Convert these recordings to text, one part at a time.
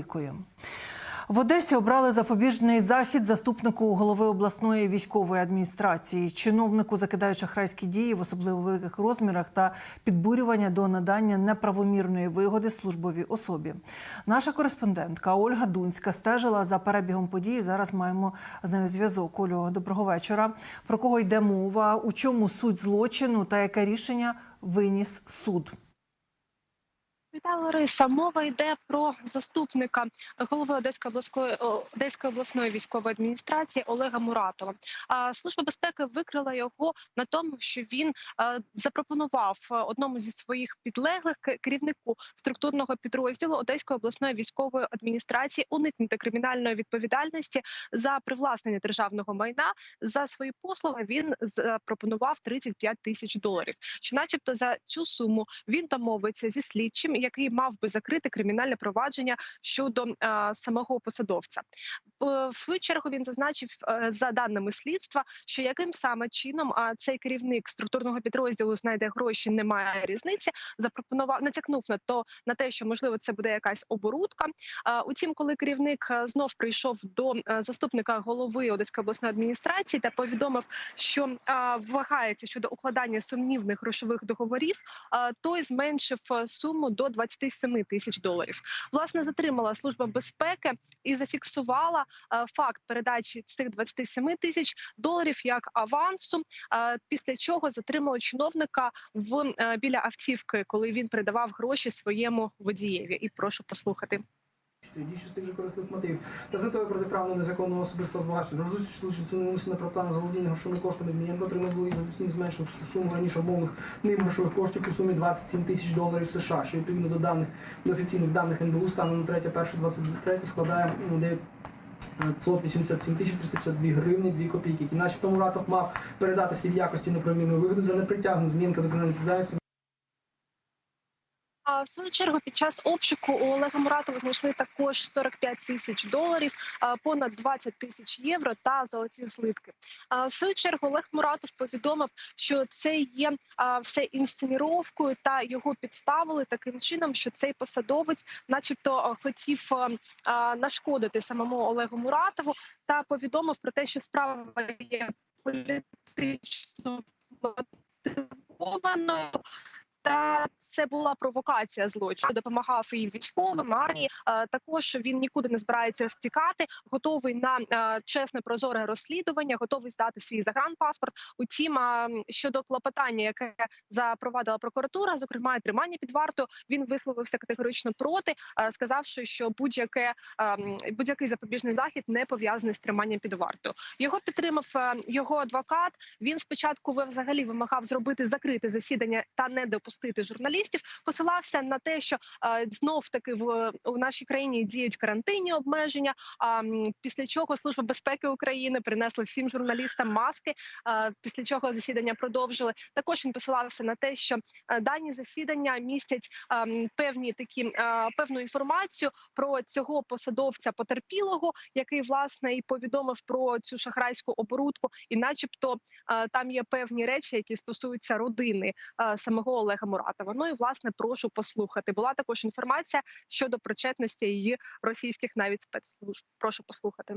Дякую. В Одесі обрали запобіжний захід заступнику голови обласної військової адміністрації, чиновнику, закидаючи шахрайські дії в особливо великих розмірах та підбурювання до надання неправомірної вигоди службовій особі. Наша кореспондентка Ольга Дунська стежила за перебігом подій. Зараз маємо з нею зв'язок. Олю, доброго вечора. Про кого йде мова? У чому суть злочину та яке рішення виніс суд? Вітаю, Лариса. Мова йде про заступника голови Одеської обласної Одеської обласної військової адміністрації Олега Муратова. А служба безпеки викрила його на тому, що він е, запропонував е, одному зі своїх підлеглих керівнику структурного підрозділу Одеської обласної військової адміністрації уникнути кримінальної відповідальності за привласнення державного майна. За свої послуги він запропонував 35 тисяч доларів. Що, начебто, за цю суму він домовиться зі слідчим, який мав би закрити кримінальне провадження щодо е, самого посадовця. Е, В свою чергу він зазначив е, за даними слідства, що яким саме чином цей керівник структурного підрозділу знайде гроші, немає різниці. Запропонував натякнув на то на те, що можливо це буде якась оборудка. Утім, коли керівник знов прийшов до заступника голови Одеської обласної адміністрації та повідомив, що вагається щодо укладання сумнівних грошових договорів, той зменшив суму до 27 тисяч доларів. Власне, затримала служба безпеки і зафіксувала е, факт передачі цих 27 тисяч доларів як авансу. е, Після чого затримали чиновника в е, біля автівки, коли він передавав гроші своєму водієві. І прошу послухати. Діючи з тих же корисних мотивів. Та з метою протиправного незаконного особистого збагачення, розуміючи случай це нанесена прота заволодіння грошовими коштами змінян отримав злові за зменшив суму раніше обмовлених ним грошових коштів у сумі 27 тисяч доларів США, що відповідно до даних до офіційних даних НБУ станом на 3 1 23 складає ну, 9 587 тисяч 352 гривні 2 копійки, які начебто Муратов мав передатися в якості неправомірної вигоди за непритягнення змінка до кримінальної А в свою чергу під час обшуку у Олега Муратова знайшли також 45 тисяч доларів, понад 20 тисяч євро та золоті злитки. А в свою чергу Олег Муратов повідомив, що це є все інсценіровкою, та його підставили таким чином, що цей посадовець, начебто, хотів нашкодити самому Олегу Муратову, та повідомив про те, що справа є політично мотивованою. Це була провокація злочину. Допомагав і військовим армії. Е, Також він нікуди не збирається втікати, готовий на е, чесне прозоре розслідування, готовий здати свій загранпаспорт. Утім, щодо клопотання, яке запровадила прокуратура, зокрема тримання під вартою, він висловився категорично проти, е, сказавши, що будь-яке будь-який запобіжний захід не пов'язаний з триманням під вартою. Його підтримав його адвокат. Він спочатку взагалі вимагав зробити закрите засідання та не допустити журналістів. Посилався на те, що е, знов таки в у нашій країні діють карантинні обмеження. А після чого служба безпеки України принесла всім журналістам маски. е, Після чого засідання продовжили. Також він посилався на те, що е, дані засідання містять певні такі певну інформацію про цього посадовця потерпілого, який власне і повідомив про цю шахрайську оборудку, і, начебто, там є певні речі, які стосуються родини самого Олега Муратова. Ну і власне прошу послухати. Була також інформація щодо причетності її російських навіть спецслужб. Прошу послухати.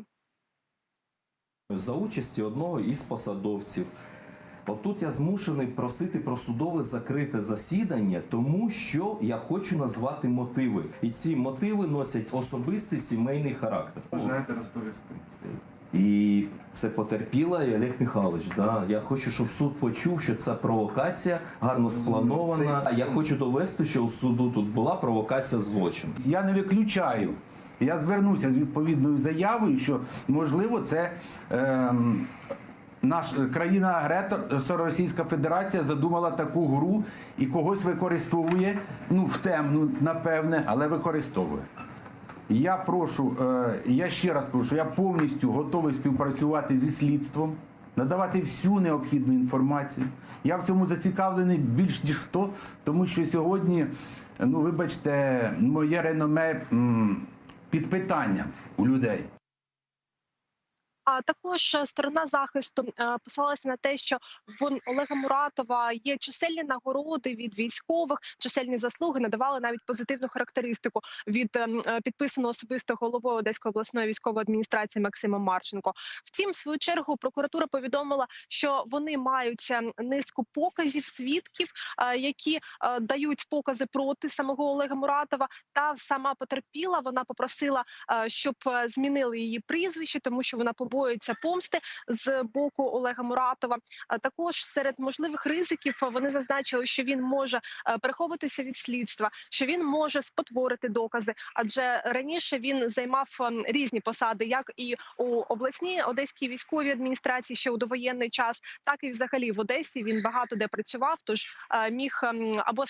за участі одного із посадовців. Отут я змушений просити про судове закрите засідання, тому що я хочу назвати мотиви. І ці мотиви носять особистий сімейний характер. Бажаєте розповісти? І це потерпіла і Олег Михайлович. Да? Я хочу, щоб суд почув, що це провокація гарно спланована. А я хочу довести, що у суду тут була провокація злочину. Я не виключаю. Я звернуся з відповідною заявою, що можливо це ем, наш країна-агресор Російська Федерація задумала таку гру і когось використовує, ну в темну, напевне, але використовує. Я прошу, е, я ще раз прошу, я повністю готовий співпрацювати зі слідством, надавати всю необхідну інформацію. Я в цьому зацікавлений більш ніж хто, тому що сьогодні, ну вибачте, моє реноме під питанням у людей. А також е, сторона захисту е, посилалася на те, що в Олега Муратова є чисельні нагороди від військових, чисельні заслуги надавали навіть позитивну характеристику від ем, е, підписаного особисто головою Одеської обласної військової адміністрації Максимом Марченко. Втім, в свою чергу прокуратура повідомила, що вони мають е, низку показів свідків, які дають покази проти самого Олега Муратова. Та сама потерпіла. Вона попросила, щоб змінили її прізвище, тому що вона побоюється помсти з боку Олега Муратова. Також серед можливих ризиків вони зазначили, що він може переховуватися від слідства, що він може спотворити докази, адже раніше він займав різні посади, як і у обласній одеській військовій адміністрації ще у довоєнний час, так і взагалі в Одесі він багато де працював. Тож міг ем, або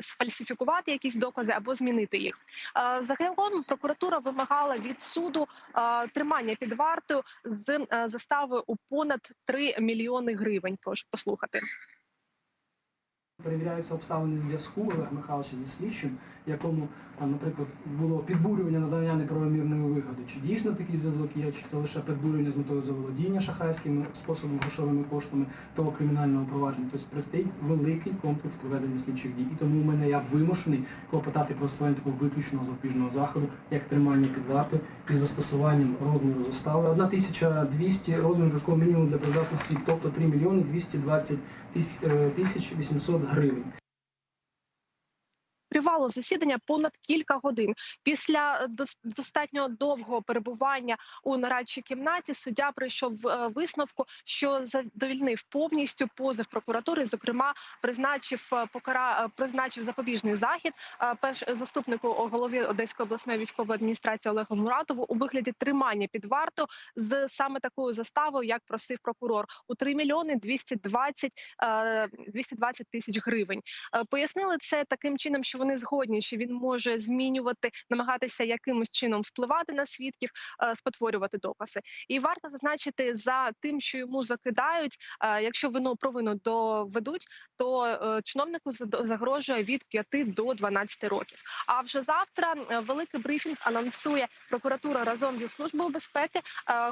сфальсифікувати якісь докази, або змінити їх. Загалом прокуратура вимагала від суду тримання під вартою з застави заставою у понад 3 мільйони гривень. Прошу послухати. Перевіряються обставини зв'язку Олега Михайловича зі слідчим, якому там, наприклад, було підбурювання надання неправомірної вигоди. Чи дійсно такий зв'язок є, чи це лише підбурювання з метою заволодіння шахрайськими способами грошовими коштами того кримінального провадження. Тобто предстоїть великий комплекс проведення слідчих дій. І тому у мене я вимушений клопотати про створення такого виключного запобіжного заходу, як тримання під вартою із застосуванням розміру застави. 1200 розмір прожиткового мінімуму для придатності, тобто 3 мільйони 220 тис- е, тисяч 800 гривень. Тривало засідання понад кілька годин. Після е, достатньо довгого перебування у нарадчій кімнаті суддя прийшов е, висновку, що задовільнив повністю позов прокуратури. Зокрема, призначив е, покара призначив запобіжний захід перш заступнику голови Одеської обласної військової адміністрації Олегу Муратову у вигляді тримання під варту з саме такою заставою, як просив прокурор, у 3 мільйони 220, е, 220 тисяч гривень. Пояснили це таким чином, що вони згодні, що він може змінювати, намагатися якимось чином впливати на свідків, е, спотворювати докази. І варто зазначити за тим, що йому закидають. е, Якщо вину провину доведуть, то е, чиновнику загрожує від 5 до 12 років. А вже завтра великий брифінг анонсує прокуратура разом зі службою безпеки.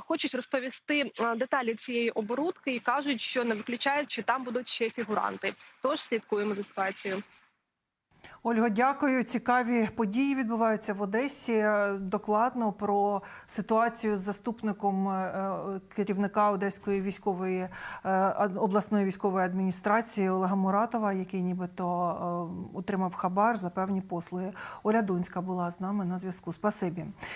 Хочуть розповісти деталі цієї оборудки і кажуть, що не виключають, що там будуть ще фігуранти. Тож слідкуємо за ситуацією. Ольго, дякую. Цікаві події відбуваються в Одесі. Е, Докладно про ситуацію з заступником е, керівника Одеської військової е, обласної військової адміністрації Олега Муратова, який нібито е, отримав хабар за певні послуги. Оля Дунська була з нами на зв'язку. Спасибі.